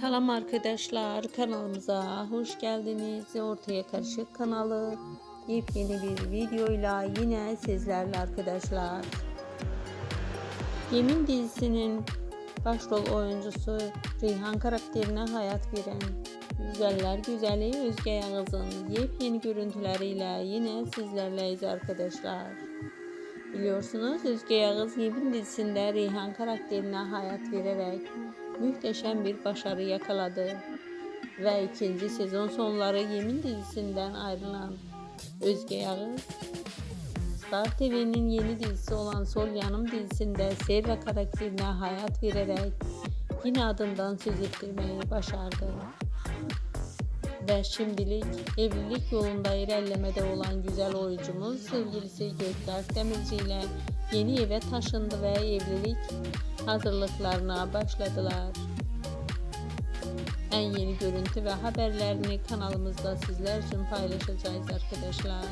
Selam arkadaşlar kanalımıza hoş geldiniz. Ortaya Karışık kanalı yepyeni bir videoyla yine sizlerle arkadaşlar. Yemin dizisinin başrol oyuncusu Reyhan karakterine hayat veren Güzeller Güzeli Özge Yağız'ın yepyeni görüntüleriyle yine sizlerleyiz arkadaşlar. Biliyorsunuz Özge Yağız Yemin dizisinde Reyhan karakterine hayat vererek muhteşem bir başarı yakaladı. Ve ikinci sezon sonları Yemin dizisinden ayrılan Özge Yağız, Star TV'nin yeni dizisi olan Sol Yanım dizisinde Serra karakterine hayat vererek yine adından söz ettirmeyi başardı. Ve şimdilik evlilik yolunda ilerlemede olan güzel oyuncumuz sevgilisi Gökberk Demirci ile yeni eve taşındı ve evlilik hazırlıklarına başladılar. En yeni görüntü ve haberlerini kanalımızda sizler için paylaşacağız arkadaşlar.